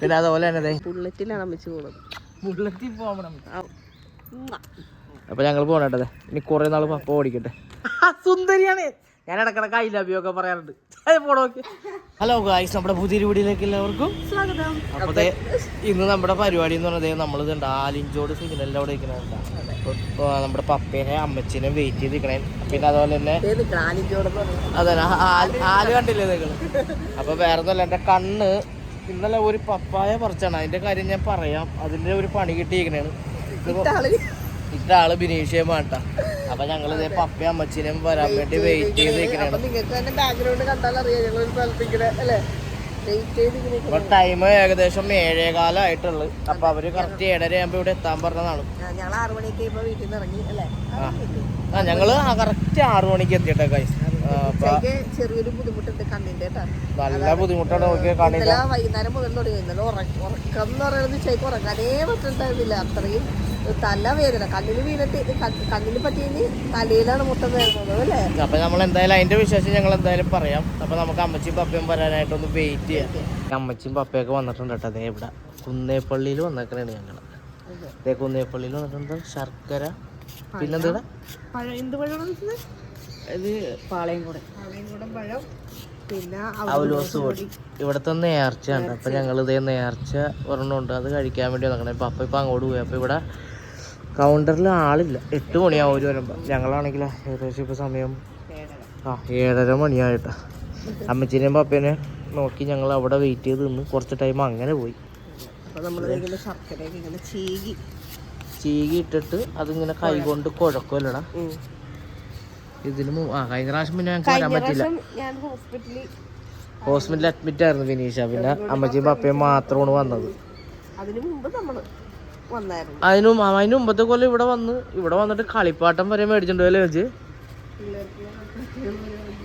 പിന്നെ അതുപോലെ തന്നെ ബുള്ളറ്റിലാണ് അമ്മച്ചി പോകുന്നത് ബുള്ളറ്റിൽ പോകണം അപ്പൊ ഞങ്ങൾ പോകണട്ടത് ഇനി കുറെ നാൾ പപ്പ ഓടിക്കട്ടെ സുന്ദരിയാണ്. ഞാൻ ഇടക്കിടക്ക് ഐ ലവ് യു ഒക്കെ പറയാറുണ്ട്. ഹലോ ഗായ്സ് നമ്മുടെ പുതിയ വീടിലേക്ക് എല്ലാവർക്കും സ്വാഗതം. അപ്പൊ ദേ ഇന്ന് നമ്മുടെ പരിപാടി എന്ന് പറഞ്ഞത് നമ്മൾ ഉണ്ട് ആലിഞ്ചോട് സിഗ്നലിന്റെ അവിടെ നമ്മുടെ പപ്പേനെ അമ്മച്ചിനെ വെയിറ്റ് ചെയ്ത് നിൽക്കണേ പിന്നെ അതുപോലെ തന്നെ അതെ ആൽ കണ്ടില്ലേ നിങ്ങൾ? അപ്പൊ വേറെ ഒന്നുമല്ല എന്റെ കണ്ണ് ഇന്നലെ ഒരു പപ്പായ പറിച്ചാണ്. അതിന്റെ കാര്യം ഞാൻ പറയാം. അതിന്റെ ഒരു പണി കിട്ടിയിരിക്കണേണ്. ഇത്ര ആൾ ബിനീഷേ വേണ്ട. അപ്പൊ ഞങ്ങൾ ഇതേ പപ്പ അമ്മച്ചിനെയും വരാൻ വേണ്ടി വെയിറ്റ് ചെയ്ത് ഇപ്പൊ ടൈം ഏകദേശം ഏഴേകാലം ആയിട്ടുള്ളു അപ്പൊ അവർ കറക്റ്റ് ഏഴര ആകുമ്പോ ഇവിടെ എത്താൻ പറഞ്ഞതാണ്. ആ ഞങ്ങൾ കറക്റ്റ് ആറു മണിക്ക് എത്തിയിട്ടെ ഉച്ചയ്ക്ക് ചെറിയൊരു ബുദ്ധിമുട്ടുണ്ട് കണ്ണിന്റെ നല്ല ബുദ്ധിമുട്ടാണ് വൈകുന്നേരം മുതൽ തുടങ്ങി. ഉറക്ക- ഉറക്കം എന്ന് പറയുന്നത് ഉച്ചയ്ക്ക് ഉറങ്ങാനേ പറ്റുന്നുണ്ടായിരുന്നില്ല അത്രയും തല വേദന കണ്ണിന് വീണിട്ട് ക- കണ്ണിന് പറ്റിയെങ്കിൽ തലയിലാണ് മുട്ടം അല്ലേ? അപ്പൊ നമ്മൾ എന്തായാലും അതിന്റെ വിശേഷം ഞങ്ങൾ എന്തായാലും പറയാം. അപ്പൊ നമുക്ക് അമ്മച്ചിയും പപ്പയും വരാനായിട്ടൊന്ന് വെയിറ്റ് ചെയ്യാം. അമ്മച്ചിയും പപ്പയൊക്കെ വന്നിട്ടുണ്ട് കേട്ടോ. അതേ ഇവിടെ കുന്നേപ്പള്ളിയിൽ വന്നേക്കണേ ഞങ്ങൾ അതേ. കുന്നേപ്പള്ളിയിൽ വന്നിട്ടുണ്ട് ശർക്കര. പിന്നെന്താ എന്ത് പഴമാണ് ഇത് പാളയം കൂടെ പാളയംകുടം പഴം. പിന്നെ അവലോസ് പൊടി. ഇവിടുത്തെ നേർച്ച ഉണ്ട് അപ്പൊ ഞങ്ങൾ ഇതേ നേർച്ച ഒരെണ്ണമുണ്ട് അത് കഴിക്കാൻ വേണ്ടി വന്നേ അപ്പൊ അപ്പൊ ഇപ്പൊ അങ്ങോട്ട് പോയി. അപ്പൊ ഇവിടെ കൗണ്ടറിൽ ആളില്ല. എട്ട് മണിയാവും ഒരു വരുമ്പോ. ഞങ്ങളാണെങ്കിൽ ഏകദേശം ഇപ്പൊ സമയം ആ ഏഴര മണിയായിട്ടാ. അമ്മച്ചിനെയും പപ്പേനെ നോക്കി ഞങ്ങൾ അവിടെ വെയിറ്റ് ചെയ്ത് നിന്ന് കുറച്ച് ടൈം അങ്ങനെ പോയി. ചീകി. ഇട്ടിട്ട് അതിങ്ങനെ കൈ കൊണ്ട് കുഴക്കമല്ലടാ ഇതിന് ആ കഴിഞ്ഞ പ്രാവശ്യം പിന്നെ ഞങ്ങൾക്ക് വരാൻ പറ്റില്ല ഹോസ്പിറ്റലിൽ അഡ്മിറ്റ് ആയിരുന്നു വിനീഷ. പിന്നെ അമ്മച്ചിയും പപ്പയും മാത്രമാണ് വന്നത്. അതിനു മുമ്പ് വന്നായിരുന്നു അതിനു അതിന് മുമ്പത്തെ കൊല്ലം ഇവിടെ വന്ന് ഇവിടെ വന്നിട്ട് കളിപ്പാട്ടം വരെ മേടിച്ചിട്ടുണ്ട് അല്ലേ വെച്ച്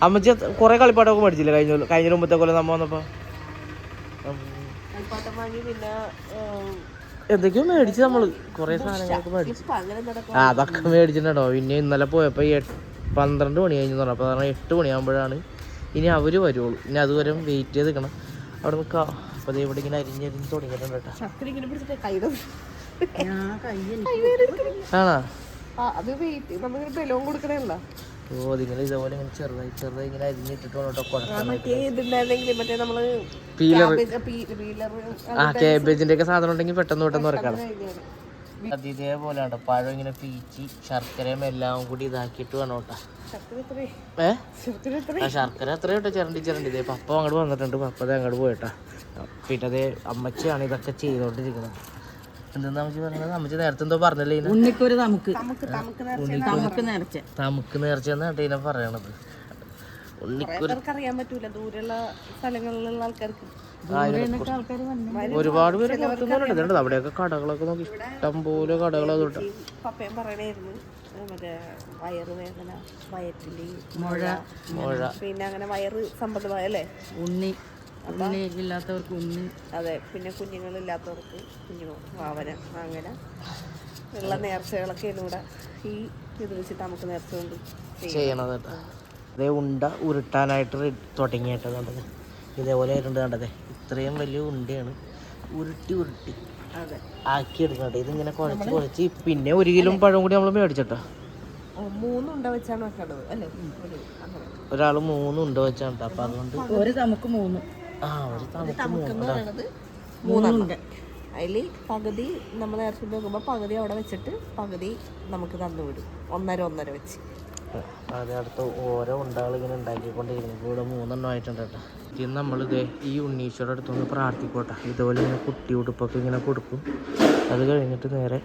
അമ്മച്ചി കുറെ കളിപ്പാട്ടമൊക്കെ മേടിച്ചില്ലേ കഴിഞ്ഞ കഴിഞ്ഞ മുമ്പത്തെ കൊല്ലം നമ്മ വന്നപ്പോ? എന്തൊക്കെയോ മേടിച്ചു നമ്മൾ കൊറേ സാധനങ്ങളൊക്കെ മേടിച്ചു. അതൊക്കെ മേടിച്ചിട്ടുണ്ടോ പിന്നെ ഇന്നലെ പോയപ്പോ പന്ത്രണ്ട് മണി കഴിഞ്ഞു പറഞ്ഞു അപ്പൊ പറഞ്ഞ എട്ട് മണിയാകുമ്പോഴാണ് ഇനി അവർ വരുള്ളൂ. ഇനി അതുവരെ വെയിറ്റ് ചെയ്ത് നിൽക്കണം അവിടെ നിൽക്കാം അപ്പൊ ദേ ഇവിടെ ഇങ്ങനെ അരിഞ്ഞരിഞ്ഞ് തുടങ്ങിയിട്ടുണ്ട് കേട്ടോ. ആണോ? അത് വെയിറ്റ് നമ്മളിങ്ങനെ ബലവും കൊടുക്കണല്ലോ ഓ അതിങ്ങനെ ഇതേപോലെ ഇങ്ങനെ ചെറുതായി ചെറുതായി ഇങ്ങനെ അരിഞ്ഞിട്ടിട്ട് ആ കേബേജിന്റെ ഒക്കെ സാധനം ഉണ്ടെങ്കിൽ പെട്ടെന്ന് പെട്ടെന്ന് ഉറക്കണം അത് ഇതേപോലെ പഴം ഇങ്ങനെ പീച്ചി ശർക്കരയും എല്ലാം കൂടി ഇതാക്കിയിട്ട് വേണം കേട്ടോ. ശർക്കര എത്രയോ കേട്ടോ ചിരണ്ടി ചിരണ്ടി. ഇതേ പപ്പ അങ്ങോട്ട് വന്നിട്ടുണ്ട്. പപ്പ ദേ അങ്ങോട്ട് പോയിട്ടാ പിന്നെ അതേ അമ്മച്ചിയാണ് ഇതൊക്കെ ചെയ്തോണ്ടിരിക്കുന്നത്. എന്തെന്നാ അമ്മച്ചി പറഞ്ഞത്? അമ്മച്ചി നേരത്തെ എന്തോ പറഞ്ഞല്ലേ ഇതിന്? ഉണ്ണിക്കൊരു നമുക്ക് നമുക്ക് നമുക്ക് നേർച്ച ഇതിനെ പറയണത്. ഉണ്ണിക്കൊരു. അറിയാൻ പറ്റൂല. ദൂരെയുള്ള സ്ഥലങ്ങളിലുള്ള ആൾക്കാർക്ക്. ആൾക്കാർ വന്നു. ഒരുപാട് പേര് പുറത്തുനിന്നുണ്ട് അവിടെയൊക്കെ കടകളൊക്കെ നോക്കി. ഇഷ്ടം പോലെ കടകളൊക്കെ തൊട്ട് ഈ പപ്പയും പറയണായിരുന്നു. ഏ, മറ്റേ വയറുവേദന വയറ്റിൽ മുഴ. മുഴ പിന്നെ അങ്ങനെ വയറ് സംബന്ധമായ അല്ലേ? ഉണ്ണി ഉണ്ണി. ഇല്ലാത്തവർക്ക് ഉണ്ണി. അതെ പിന്നെ കുഞ്ഞുങ്ങളില്ലാത്തവർക്ക് കുഞ്ഞു വാവന അങ്ങനെ ഉള്ള നേർച്ചകളൊക്കെ ഇതിലൂടെ ഈ ഇത് വെച്ചിട്ട് നമുക്ക് നേർച്ച കൊണ്ട് ചെയ്യും ചെയ്യണത് അതേ ഉണ്ട ഉരുട്ടാനായിട്ട് തുടങ്ങിയിട്ട് കണ്ടത്. ഇതേപോലെ ആയിട്ടുണ്ട് കണ്ടത്. ഇത്രയും വലിയ ഉണ്ടയാണ്. ഉരുട്ടി ഉരുട്ടി അതെ. ആക്കിയെടുക്കട്ടെ ഇതിങ്ങനെ കുഴച്ച് കുഴച്ച്. പിന്നെ ഒരു കിലോ പഴം കൂടി നമ്മൾ മേടിച്ചിട്ടോ? മൂന്നുണ്ട വെച്ചാണ് വെക്കേണ്ടത്. അല്ലേ? ഒരു ഒരാൾ മൂന്ന് ഉണ്ട വെച്ചാണ് അപ്പൊ അതുകൊണ്ട് ഒരു നമുക്ക് മൂന്ന്. ആ ഒരു തമുക്ക് എന്ന് മൂന്ന് പറയണത് മൂന്നെണ്ണം. അതിൽ പകുതി നമ്മൾ നേരത്തെ നോക്കുമ്പോൾ പകുതി അവിടെ വെച്ചിട്ട് പകുതി നമുക്ക് തന്നു വിടും. ഒന്നര ഒന്നര വെച്ച്. അതിനടുത്ത് ഓരോ ഉണ്ടകൾ ഇങ്ങനെ ഉണ്ടാക്കിക്കൊണ്ടിരിക്കുന്നു. ഇപ്പോൾ ഇവിടെ മൂന്നെണ്ണം ആയിട്ടുണ്ട് കേട്ടോ. നമ്മൾ നമ്മളിത് ഈ ഉണ്ണീശ്വരുടെ അടുത്തൊന്ന് പ്രാർത്ഥിക്കോട്ടെ. ഇതുപോലെ ഇങ്ങനെ കുട്ടി ഉടുപ്പൊക്കെ ഇങ്ങനെ കൊടുക്കും. അത് കഴിഞ്ഞിട്ട് നേരെ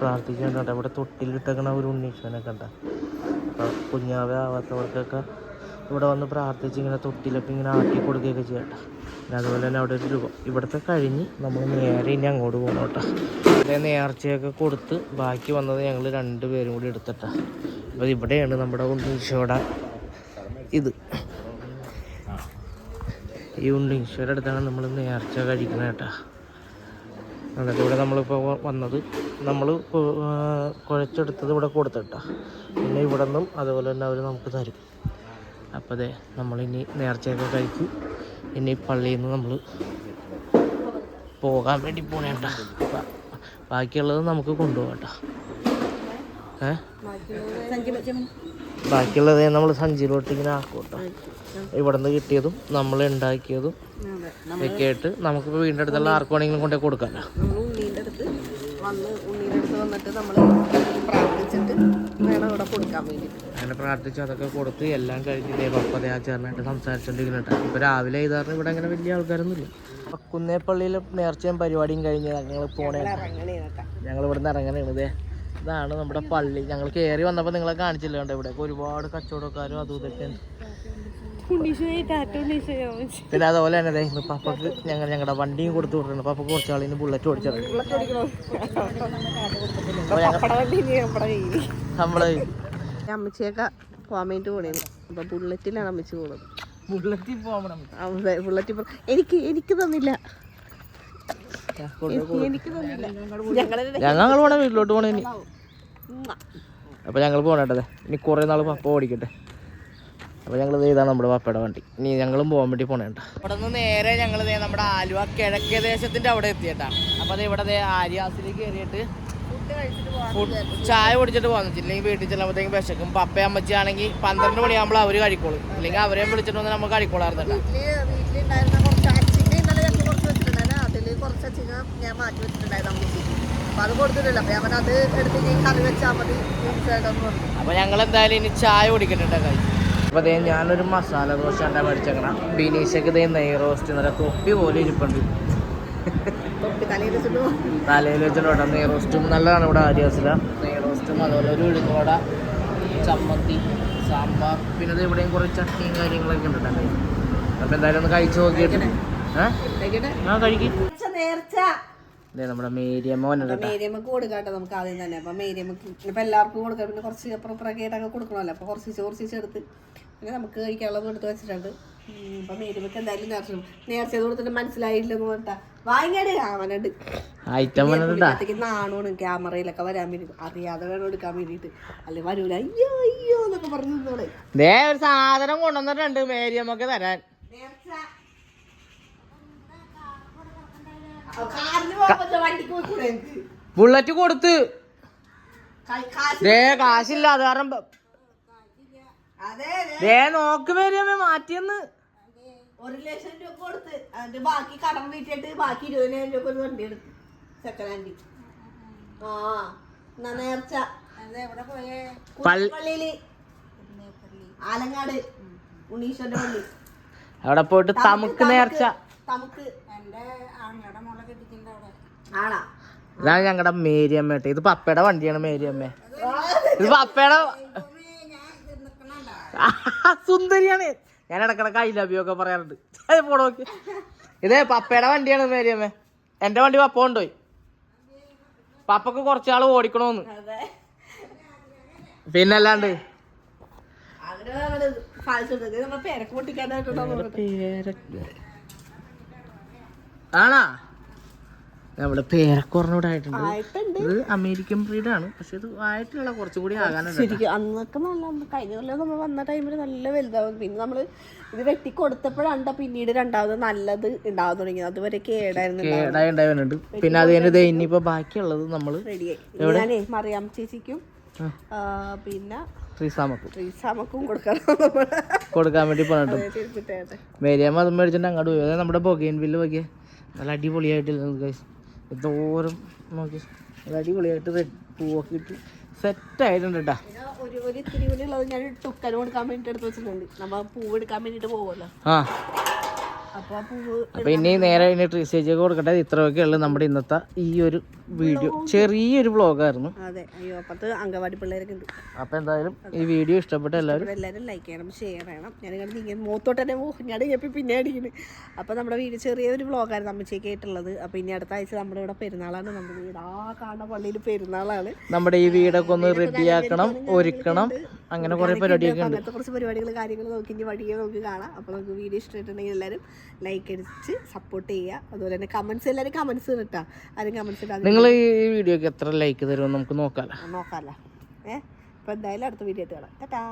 പ്രാർത്ഥിക്കേണ്ട ഇവിടെ തൊട്ടിലിട്ടേക്കണ ഒരു ഉണ്ണീശോനെ കണ്ട. അപ്പം കുഞ്ഞാവ ആവാത്തവർക്കൊക്കെ ഇവിടെ വന്ന് പ്രാർത്ഥിച്ച് ഇങ്ങനെ തൊട്ടിലൊക്കെ ഇങ്ങനെ ആട്ടി കൊടുക്കുകയൊക്കെ ചെയ്യട്ടെ പിന്നെ അതുപോലെ തന്നെ അവിടെ ഒരു രൂപം. ഇവിടുത്തെ കഴിഞ്ഞ് നമ്മൾ നേരെ ഇനി അങ്ങോട്ട് പോകണം കേട്ടോ. ഇവിടെ നേർച്ചയൊക്കെ കൊടുത്ത് ബാക്കി വന്നത് ഞങ്ങൾ രണ്ടുപേരും കൂടി എടുത്തിട്ടാ. അപ്പോൾ ഇവിടെയാണ് നമ്മുടെ ഉണ്ണീശ്വരുടെ ഇത്. ഈ ഉണ്ണീശ്വരുടെ അടുത്താണ് നമ്മൾ നേർച്ച കഴിക്കുന്നത് കേട്ടോ. എന്നിട്ട് ഇവിടെ നമ്മളിപ്പോൾ വന്നത് നമ്മൾ കുഴച്ചെടുത്തത് ഇവിടെ കൊടുത്തിട്ടാ. പിന്നെ ഇവിടെ നിന്നും അതുപോലെ തന്നെ അവർ നമുക്ക് തരും. അപ്പോൾ അതെ നമ്മളിനി നേർച്ചയൊക്കെ കഴിക്കും. ഇനി പള്ളിയിൽ നിന്ന് നമ്മൾ പോകാൻ വേണ്ടി പോണേണ്ട ബാക്കിയുള്ളത് നമുക്ക് കൊണ്ടുപോകട്ടോ ബാക്കിയുള്ളത് നമ്മൾ സഞ്ചിയിലോട്ട് ഇങ്ങനെ ആക്കൂട്ടോ കേട്ടോ ഇവിടെ നിന്ന് കിട്ടിയതും നമ്മൾ ഉണ്ടാക്കിയതും ഒക്കെ ആയിട്ട് നമുക്ക് വീടിന്റെ അടുത്തുള്ള ആർക്കും വേണമെങ്കിലും കൊണ്ടേ ഉണ്ണീന്റെ വന്ന് വന്നിട്ട് നമ്മൾ പ്രാർത്ഥിച്ചിട്ട് വേണം ഇവിടെ കൊടുക്കാൻ വേണ്ടി. അങ്ങനെ പ്രാർത്ഥിച്ച് അതൊക്കെ കൊടുത്ത് എല്ലാം കഴിഞ്ഞ് ഇതേ പപ്പതേ ആ ചേർന്നായിട്ട് സംസാരിച്ചോണ്ടിരിക്കുന്നുണ്ട് ഇപ്പൊ രാവിലെ ഇതാണ് ഇവിടെ അങ്ങനെ വലിയ ആൾക്കാരൊന്നുമില്ല. കുന്നേപ്പള്ളിയിൽ നേർച്ചയും പരിപാടിയും കഴിഞ്ഞ് ഞങ്ങൾ പോണേ. ഞങ്ങൾ ഇവിടുന്ന് ഇറങ്ങണേണ് ഇതേ ഇതാണ് നമ്മുടെ പള്ളി. ഞങ്ങൾ കയറി വന്നപ്പോൾ നിങ്ങളെ കാണിച്ചില്ല കണ്ടോ ഇവിടെ? ഒരുപാട് കച്ചവടക്കാരും അതും ഇതൊക്കെ ഉണ്ട് പിന്നെ അതുപോലെ തന്നെ പപ്പക്ക് ഞങ്ങൾ ഞങ്ങളുടെ വണ്ടിയും കൊടുത്തു വിട്ടിട്ടുണ്ട്. പപ്പ കുറച്ച് ആളിന് ബുള്ളറ്റ് കയ്യിൽ നമ്മൾ അമ്മച്ചിയൊക്കെ പോകാൻ വേണ്ടി പോണേന്ന്. അപ്പൊ ബുള്ളറ്റിലാണ് അമ്മച്ചി പോണത്. ബുള്ളറ്റിൽ പോകണം ബുള്ളറ്റ് ഇപ്പൊ എനിക്ക് എനിക്ക് തന്നില്ല. ഞങ്ങൾ പോണേ വീട്ടിലോട്ട് പോണേ അപ്പൊ ഞങ്ങൾ പോണേട്ടതെ ഇനി കുറെ നാൾ പപ്പ ഓടിക്കട്ടെ. അപ്പോൾ ഞങ്ങൾ ഇതാണ് നമ്മുടെ പപ്പയുടെ വണ്ടി. ഇനി ഞങ്ങളും പോകാൻ വേണ്ടി പോണേണ്ട അവിടെ നിന്ന് നേരെ ഞങ്ങൾ നമ്മുടെ ആലുവ കിഴക്കേ ദേശത്തിന്റെ അവിടെ എത്തിയിട്ടാ. അപ്പോൾ അത് ഇവിടെ ദേ ആര്യാസിലേക്ക് കയറിയിട്ട് ചായ കുടിച്ചിട്ട് പോകാൻ ഇല്ലെങ്കിൽ വീട്ടിൽ ചെല്ലുമ്പോഴത്തേക്കും വിശക്കും. പപ്പ അമ്മച്ചി ആണെങ്കിൽ പന്ത്രണ്ട് മണിയാകുമ്പോൾ അവർ കഴിക്കോളും. അല്ലെങ്കിൽ അവരെയും വിളിച്ചിട്ട് വന്ന് നമുക്ക് കഴിക്കോളായിരുന്നല്ലോ ഞാൻ മാറ്റി വെച്ചിട്ടുണ്ടായിരുന്നു അപ്പൊ അപ്പൊ ഞങ്ങൾ എന്തായാലും ഇനി ചായ കുടിക്കണ്ടേ കൈ അപ്പോൾ അതേ ഞാനൊരു മസാല ദോശ ഉണ്ടാ മേടിച്ചേക്കണം. ബിനീഷക്ക് ഇതേ നെയ് റോസ്റ്റ് നല്ല തൊപ്പി പോലെ ഇരിപ്പുണ്ട്. തലയിൽ വെച്ചിട്ട് തലയിൽ വെച്ചിട്ട് നെയ് റോസ്റ്റും നല്ലതാണ് ഇവിടെ ആര്യാസില നെയ് റോസ്റ്റും അതുപോലെ ഒരു ഉഴുന്നുവട ചമ്മന്തി സാമ്പാർ പിന്നെ ഇവിടെയും കുറേ ചട്ടിയും കാര്യങ്ങളൊക്കെ ഉണ്ട് കേട്ടോ. അപ്പോൾ എന്തായാലും ഒന്ന് കഴിച്ചു നോക്കിയിട്ട്. ഏഹ് ആ കഴിക്കും. നേർച്ച. നമ്മുടെ മേരിയമ്മ വന്നിട്ട് കേട്ടോ മേരിയമ്മക്ക് കൊടുക്കാട്ടെ നമുക്ക് ആദ്യം തന്നെ. അപ്പൊ മേരിയമ്മക്ക് ഇപ്പൊ എല്ലാവർക്കും കൊടുക്കാം. പിന്നെ കുറച്ച് അപ്പുറം ഇപ്പുറമൊക്കെ ആയിട്ടൊക്കെ കൊടുക്കണമല്ലോ. അപ്പൊ കുറച്ച് കുറച്ച് എടുത്ത് പിന്നെ നമുക്ക് കഴിക്കാനുള്ളത് എടുത്ത് വെച്ചിട്ടുണ്ട്. അപ്പൊ മേരിയമ്മക്ക് എന്തായാലും നേർച്ച നേർച്ച കൊടുത്തിട്ട് മനസ്സിലായില്ലെന്ന് പറഞ്ഞിട്ടാ. വാങ്ങിയാട് അവനുണ്ട് ഐറ്റം നാണോണ് ക്യാമറയിലൊക്കെ വരാൻ വേണ്ടി അറിയാതെ വേണം എടുക്കാൻ വേണ്ടിയിട്ട് അല്ലെ വരൂല. അയ്യോ അയ്യോ എന്നൊക്കെ പറഞ്ഞു ഒരു സാധനം കൊണ്ടുവന്നിട്ടുണ്ട് മേരിയമ്മക്ക് തരാൻ. കാറിന് പോകാൻ പറ്റില്ല വണ്ടിക്ക് പോയിക്കൂടെ എനിക്ക് ബുള്ളറ്റ് കൊടുത്ത്. ദേ കാശില്ല അത് കാരണം ദേ നോക്ക് വരെയമ്മ മാറ്റിയെന്ന്. ഒരു ലക്ഷം രൂപ കൊടുത്ത് അതിന്റെ ബാക്കി കടം വീട്ടിട്ട് ബാക്കി ഇരുപതിനായിരം രൂപ ഒരു വണ്ടി എടുത്ത്. സെക്കൻഡ് ഹാൻഡ് ആ എന്നാ നേർച്ച. പള്ളി പള്ളിയിൽ ആലങ്ങാട്. ഉണ്ണീശ്വരന്റെ പള്ളി. അവിടെ പോയിട്ട് തമുക്ക് നേർച്ച. നമുക്ക് ആണാ ഇതാണ് ഞങ്ങളുടെ മേരിയമ്മ കേട്ടോ. ഇത് പപ്പയുടെ വണ്ടിയാണ് മേരിയമ്മ ഇത് പപ്പയുടെ സുന്ദരിയാണ്. ഞാൻ ഇടക്കിടക്ക് ഐ ലവ് യു ഒക്കെ പറയാറുണ്ട്. അത് പോടോ ഇത് പപ്പയുടെ വണ്ടിയാണ് മേരിയമ്മ എന്റെ വണ്ടി പപ്പ കൊണ്ടുപോയി. പപ്പക്ക് കുറച്ചാൾ ഓടിക്കണോന്ന്. അതെ. പിന്നല്ലാണ്ട്. പേരക്കൂട്ടിക്കാൻ പേരക്ക്. ആണാ? നമ്മുടെ പേരക്കുറഞ്ഞൂടായിട്ടുണ്ട് ഇത് അമേരിക്കൻ ബ്രീഡാണ്. പക്ഷെ ഇത് ആയിട്ടുള്ള കുറച്ചും കൂടി ആകാനുണ്ട് അന്നൊക്കെ നല്ല കഴിഞ്ഞ കൊല്ലം നമ്മൾ വന്ന ടൈമിൽ നല്ല വലുതാവും. പിന്നെ നമ്മൾ ഇത് വെട്ടി കൊടുത്തപ്പോഴാണ് പിന്നീട് രണ്ടാമത് നല്ലത് ഉണ്ടാവാൻ തുടങ്ങിയത്. അതുവരെ കേടായിരുന്നു കേടായി ഉണ്ടാവുന്നുണ്ട് പിന്നെ അത് കഴിഞ്ഞത് ദേ ഇനിയിപ്പോ ബാക്കിയുള്ളത് നമ്മൾ റെഡിയായി. മറിയാം ചേച്ചിക്കും പിന്നെ ശ്രീസാമക്കും കൊടുക്കാൻ വേണ്ടി പറഞ്ഞിട്ട്. മേരിയമ്മ അത് മേടിച്ചിട്ട് അങ്ങോട്ട് പോയി. നമ്മുടെ ബൊഗൈൻ ബില്ല് നോക്കിയേ നല്ല അടിപൊളിയായിട്ട് ഗൈസ് എന്തോരം നോക്കി. നല്ല അടിപൊളിയായിട്ട് റെഡ് പൂവൊക്കെ ഇട്ട് സെറ്റ് ആയിട്ടുണ്ട് കേട്ടാ ഒരു ഒരു ഇത്തിരി കൂടി ഉള്ളത് ഞാൻ ടുക്കന് കൊടുക്കാൻ വേണ്ടിട്ട് എടുത്ത് വെച്ചിട്ടുണ്ട്. നമ്മ പൂവ് എടുക്കാൻ വേണ്ടിട്ട് പോവല്ലോ ആ. അപ്പൊ ആ ഇനി നേരെ ഇനി ട്രീസേജ് കൊടുക്കട്ടെ ഇത്രയൊക്കെ ഉള്ളു നമ്മുടെ ഇന്നത്തെ ഈ ഒരു വീഡിയോ. ചെറിയൊരു വ്ളോഗായിരുന്നു അതെ. അയ്യോ അപ്പത്ത് അംഗൻവാടി പിള്ളേരൊക്കെ ഉണ്ട്. അപ്പൊ എന്തായാലും ഈ വീഡിയോ ഇഷ്ടപ്പെട്ട എല്ലാവരും എല്ലാവരും ലൈക്ക് ചെയ്യണം ഷെയർ ചെയ്യണം. ഞാൻ ഇങ്ങനെ മൂത്തോട്ട് തന്നെ ഞാൻ ഞപ്പി പിന്നെ അടിക്കുന്നു. അപ്പോൾ നമ്മുടെ വീഡിയോ ചെറിയൊരു വ്ളോഗായിരുന്നു അമ്മച്ചേക്ക് ആയിട്ടുള്ളത്. അപ്പോൾ ഇനി അടുത്ത ആഴ്ച നമ്മുടെ ഇവിടെ പെരുന്നാളാണ്. നമ്മുടെ വീട് ആ കാണുന്ന പള്ളിയിൽ പെരുന്നാളാണ്. നമ്മുടെ ഈ വീടൊക്കെ ഒന്ന് റെഡിയാക്കണം ഒരുക്കണം. അങ്ങനെ കുറേ പരിപാടിയൊക്കെ ഉണ്ട്. അങ്ങനത്തെ കുറച്ച് പരിപാടികൾ കാര്യങ്ങൾ നോക്കി ഇനി വഴിയെ നോക്കി കാണാം. അപ്പോൾ നമുക്ക് വീഡിയോ ഇഷ്ടമായിട്ടുണ്ടെങ്കിൽ എല്ലാവരും ലൈക്ക് അടിച്ച് സപ്പോർട്ട് ചെയ്യുക. അതുപോലെ തന്നെ കമൻസ് എല്ലാവരും കമൻസ് കിട്ടാം ആരും കമൻസ് ഇടാതെ നിങ്ങൾ ഈ വീഡിയോക്ക് എത്ര ലൈക്ക് തരുമെന്ന് നമുക്ക് നോക്കാം നോക്കാമല്ലോ ഏഹ് അപ്പോൾ എന്തായാലും അടുത്ത വീഡിയോ ആയിട്ട് കാണാം. ടാറ്റാ.